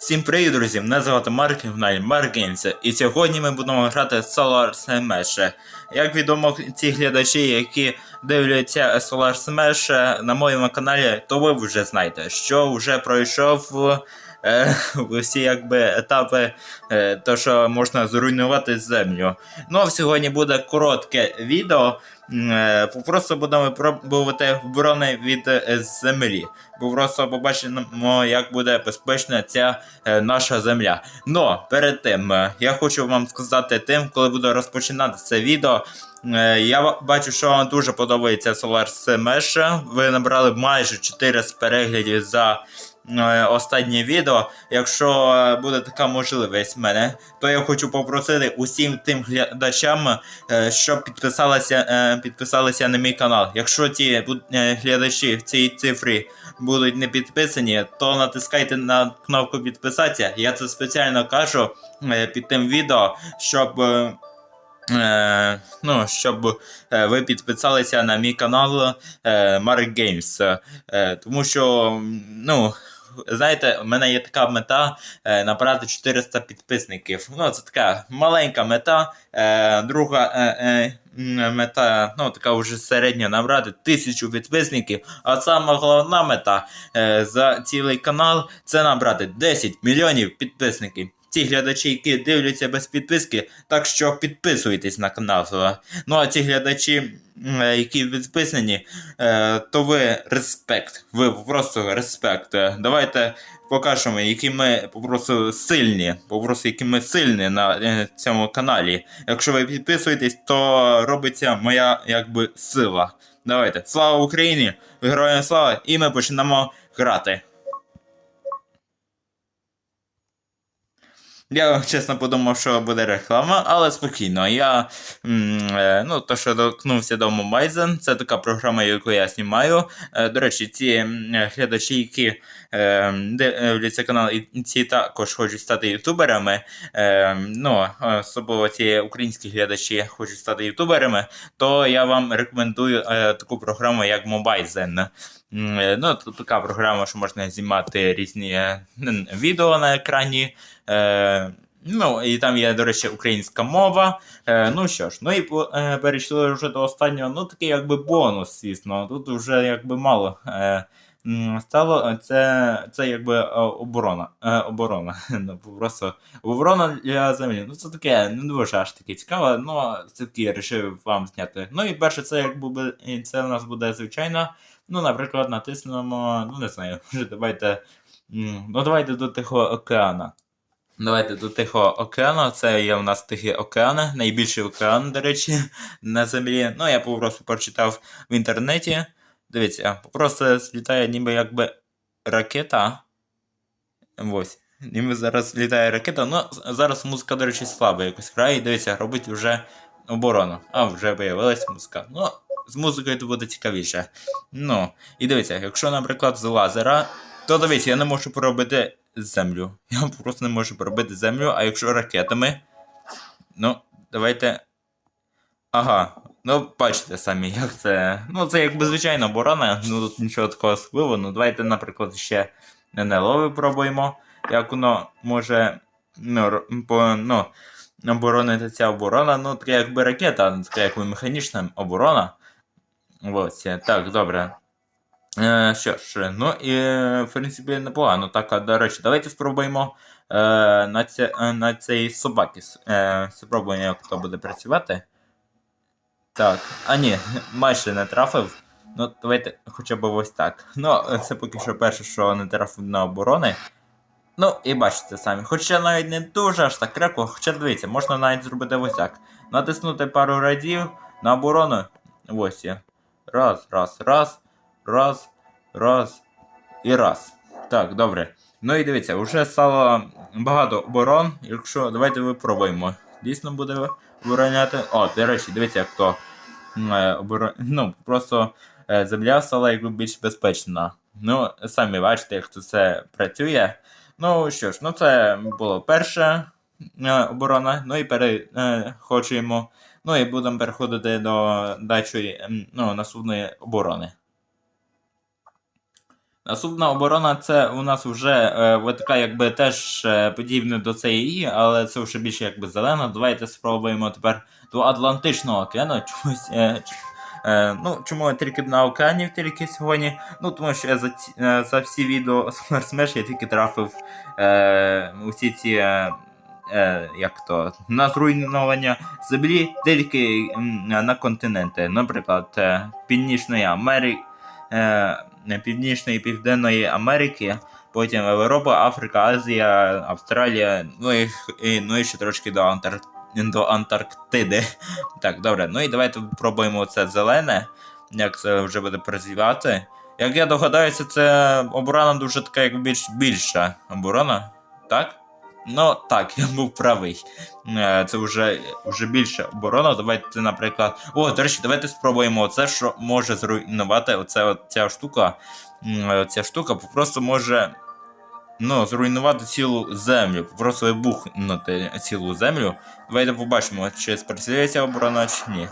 Всім привіт, друзі! Мене звати Марк Гнай, Марк Games, і сьогодні ми будемо грати Solar Smash. Як відомо, ті глядачі, які дивляться Solar Smash на моєму каналі, то ви вже знаєте, що вже пройшов е, всі якби етапи, е, то що можна зруйнувати землю. Ну а сьогодні буде коротке відео. е, Просто будемо пробувати оборони від землі. Бо просто побачимо, як буде безпечна ця наша земля. Но перед тим я хочу вам сказати тим, коли буду розпочинати це відео. Я бачу, що вам дуже подобається Solar Smash. Ви набрали майже 400 переглядів за останнє відео. Якщо е, буде така можливість в мене, то я хочу попросити усім тим глядачам, е, щоб підписалися, е, підписалися на мій канал. Якщо ті е, глядачі в цій цифрі будуть не підписані, то натискайте на кнопку підписатися. Я це спеціально кажу е, під тим відео, щоб. е, Е, ну, щоб е, ви підписалися на мій канал е, Mark Games. Е, тому що, ну, знаєте, у мене є така мета е, набрати 400 підписників. Ну, це така маленька мета. Е, друга е, е, мета, ну, така вже середня набрати тисячу підписників. А сама головна мета е, за цілий канал це набрати 10 мільйонів підписників. Ті глядачі, які дивляться без підписки, так що підписуйтесь на канал. Ну а ті глядачі, е, які підписані, е, то ви респект. Ви просто респект. Давайте покажемо, які ми просто сильні. Просто які ми сильні на е, цьому каналі. Якщо ви підписуєтесь, то робиться моя якби сила. Давайте. Слава Україні! Героям слава! І ми почнемо грати. Я чесно подумав, що буде реклама, але спокійно. Я е, ну, то, що доткнувся до Мобайзен, це така програма, яку я знімаю. Е, До речі, ці глядачі, які дивляться канал, і ці також хочуть стати ютуберами. Е, ну, особливо ці українські глядачі хочуть стати ютуберами, то я вам рекомендую е, таку програму, як. М, е, Ну, тут така програма, що можна знімати різні е, відео на екрані. Е, ну, і там є, до речі, українська мова. Е, ну що ж, ну і е, перейшли вже до останнього, ну такий якби бонус, звісно. Тут вже якби мало е, стало. Це, це якби е, оборона. Е, оборона. Ну, Просто оборона для землі. Ну, це таке не дуже аж таке цікаве, але все-таки я вирішив вам зняти. Ну і перше, це якби це у нас буде звичайно. Ну, наприклад, натиснемо, ну не знаю, вже давайте. Ну, давайте до Тихого океана. Давайте до Тихого океану. Це є у нас Тихий океан, найбільший океан, до речі, на землі. Ну, я просто прочитав в інтернеті. Дивіться, просто злітає ніби якби ракета. Ось. Ніби зараз літає ракета. Ну, зараз музика, до речі, слаба якось грає. І дивіться, робить вже оборону. А, вже виявилась музика. Ну, з музикою то буде цікавіше. Ну, і дивіться, якщо, наприклад, з лазера, то дивіться, я не можу поробити землю. Я просто не можу поробити землю, а якщо ракетами. Ну, давайте. Ага. Ну, бачите самі, як це. Ну, це якби звичайна оборона, ну тут нічого такого особливого. Ну, давайте, наприклад, ще НЛО випробуємо, як воно може ну, по, ну, оборонити ця оборона. Ну, така якби ракета, така якби механічна оборона. Ось, так, добре. Е, що ж, ну і е, в принципі непогано. Так, до речі, давайте спробуємо е, на, це, е, на цій собаці. Е, спробуємо, як то буде працювати. Так, а ні, майже не трафив. Ну, давайте хоча б ось так. Ну, це поки що перше, що не трафив на оборони. Ну, і бачите самі. Хоча навіть не дуже аж так крепко, хоча дивіться, можна навіть зробити ось так. Натиснути пару разів на оборону. Ось є. Раз, раз, раз, раз, раз і раз. Так, добре. Ну і дивіться, вже стало багато оборон. Якщо давайте випробуємо. Дійсно буде обороняти. О, до речі, дивіться, як то. Ну, просто е, земля стала якби більш безпечна. Ну, самі бачите, як це це працює. Ну що ж, ну це було перша е, оборона. Ну і переходимо. Ну і будемо переходити до дачої ну, наступної оборони. Наступна оборона це у нас вже е, така якби теж е, подібна до цієї, але це вже більше якби зелено. Давайте спробуємо тепер до Атлантичного океану. Чомусь. Е, е, ну, чому тільки на океані тільки сьогодні? Ну, тому що я за, е, за всі відео Solar я тільки трафив е, усі ці. Е, Е, як то на зруйнування землі тільки м, на континенти, наприклад, е, Північної Америки, е, Північної і Південної Америки, потім Європа, Африка, Азія, Австралія, ну і, і, ну і ще трошки до, Антар... до Антарктиди. Так, добре. Ну і давайте спробуємо це зелене, як це вже буде працювати. Як я догадаюся, це оборона дуже така, як більш більша оборона, так? Ну так, я був правий. Е, Це вже, вже більше оборона. Давайте, наприклад. О, до речі, давайте спробуємо оце, що може зруйнувати оце, от ця штука. Е, Ця штука просто може ну, зруйнувати цілу землю, просто вибухнути цілу землю. Давайте побачимо, чи спрацює ця оборона, чи ні.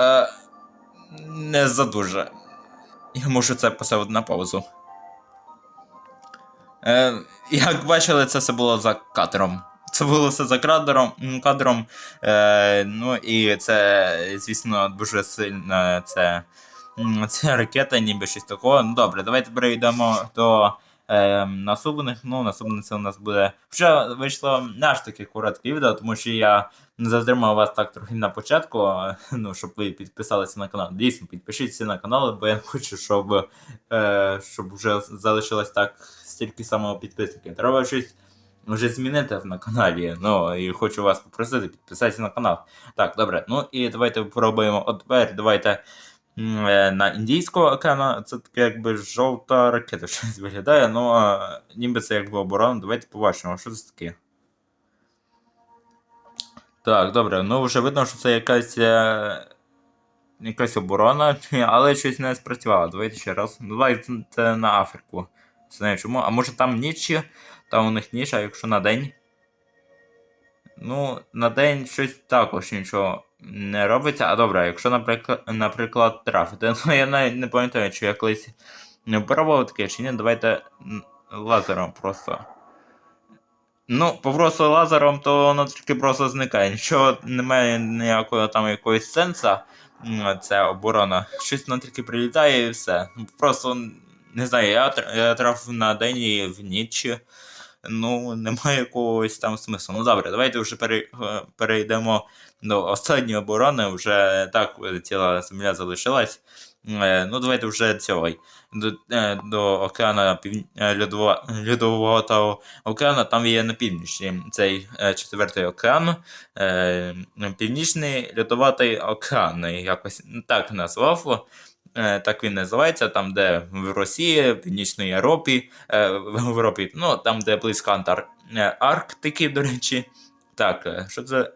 Е, не задуже. Я можу це поставити на паузу. Е, як бачили, це все було за кадром. Це було все за кадром, кадром. Е, ну і це, звісно, дуже сильно це, це ракета, ніби щось такого. Ну добре, давайте перейдемо до е, наступних. Ну, наступне це у нас буде. Вже вийшло наш таке коротке відео, тому що я затримав вас так трохи на початку, ну, щоб ви підписалися на канал. Дійсно, підпишіться на канал, бо я не хочу, щоб, е, щоб вже залишилось так стільки самого підписників. Треба щось вже змінити на каналі. Ну і хочу вас попросити підписатися на канал. Так, добре. Ну і давайте спробуємо. От тепер давайте на індійського океану. Це таке якби жовта ракета щось виглядає, ну е, ніби це якби оборона. Давайте побачимо, що це таке. Так, добре, ну вже видно, що це якась. Е... Якась оборона, але щось не спрацювало. Давайте ще раз. Давайте на Африку. Знаю чому. А може там ніч, там у них ніч, а якщо на день. Ну, на день щось також нічого не робиться. А добре, якщо, наприклад, наприклад, трафити. Ну я навіть не пам'ятаю, чи я колись не пробував таке, чи ні, давайте лазером просто. Ну, просто лазером, то воно тільки просто зникає. Нічого немає ніякого там якогось сенса. М, Це оборона. Щось воно тільки прилітає і все. Ну, Просто не знаю, я, я трафив на день і в ніч. Ну, немає якогось там смислу. Ну добре, давайте вже е, перейдемо до останньої оборони. Вже так е, ціла земля залишилась. Е, Ну, давайте вже цього. До, до океана пів... льодового океану, там є на північні цей четвертий океан. Північний льодоватий океан, якось так назвав. Е, Так він називається, там, де в Росії, в Північній Європі, е, в Європі, ну там, де близько Антар... е, Арктики, до речі. Так, що це?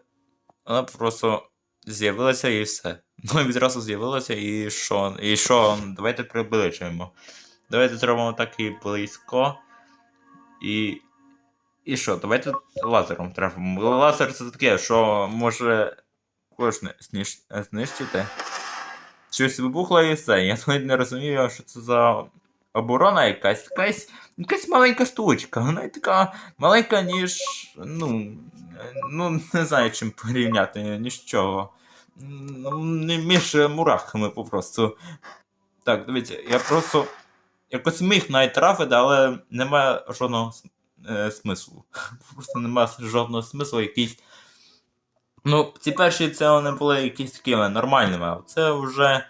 Вона просто з'явилася і все. Ну, відразу з'явилася, і що? І що? Давайте приближуємо. Давайте зробимо так і близько. І. І що? Давайте лазером трафимо. Лазер це таке, що може кожне знищити. Щось вибухло і все. Я навіть не розумію, що це за оборона якась. Якась, якась маленька штучка. Вона і така маленька, ніж. Ну. Ну, не знаю, чим порівняти, ніж чого. Ну, не між мурахами попросту. Так, дивіться, я просто якось міг навіть трафити, але немає жодного е, смислу. Просто немає жодного смислу, якийсь. Ну, ці перші це вони були якісь такими нормальними, а це вже.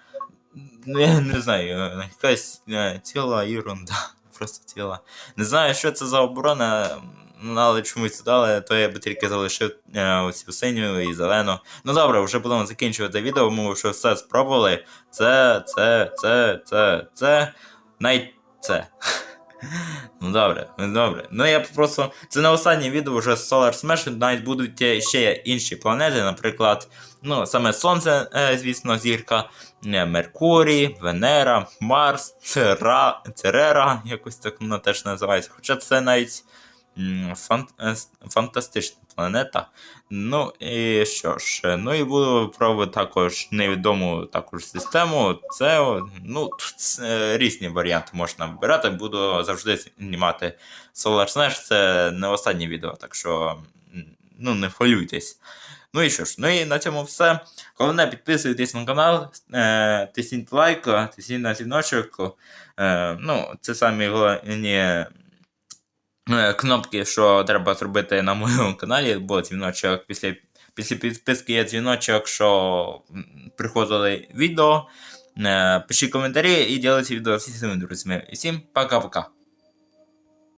Ну, я не знаю, е, якась е, ціла ерунда. Просто ціла. Не знаю, що це за оборона, але чомусь дали, то я би тільки залишив е, оцю синю і зелену. Ну добре, вже будемо закінчувати відео, ми вже все спробували. Це, це, це, це, це, навіть це. Ну добре, ну добре. Ну я просто. Це не останнє відео вже з Solar Smash, навіть будуть е, ще інші планети, наприклад, ну, саме Сонце, е, звісно, зірка, е, Меркурій, Венера, Марс, Цера, Церера, якось так воно теж називається. Хоча це навіть фантастична планета. Ну і що ж, е, ну і буду пробувати також невідому також систему. Це ну тут е, різні варіанти можна вибирати. Буду завжди знімати Solar Slash, це не останнє відео, так що ну не хвилюйтесь. Ну і що ж, ну і на цьому все. Головне, підписуйтесь на канал, е, тисніть лайк, тисніть на дзвіночок. Е, ну, це самі головні е, кнопки, що треба зробити на моєму каналі, бо дзвіночок після, після підписки є дзвіночок, що приходили відео. Е, пишіть коментарі і діліться відео зі своїми друзями. І всім пока-пока.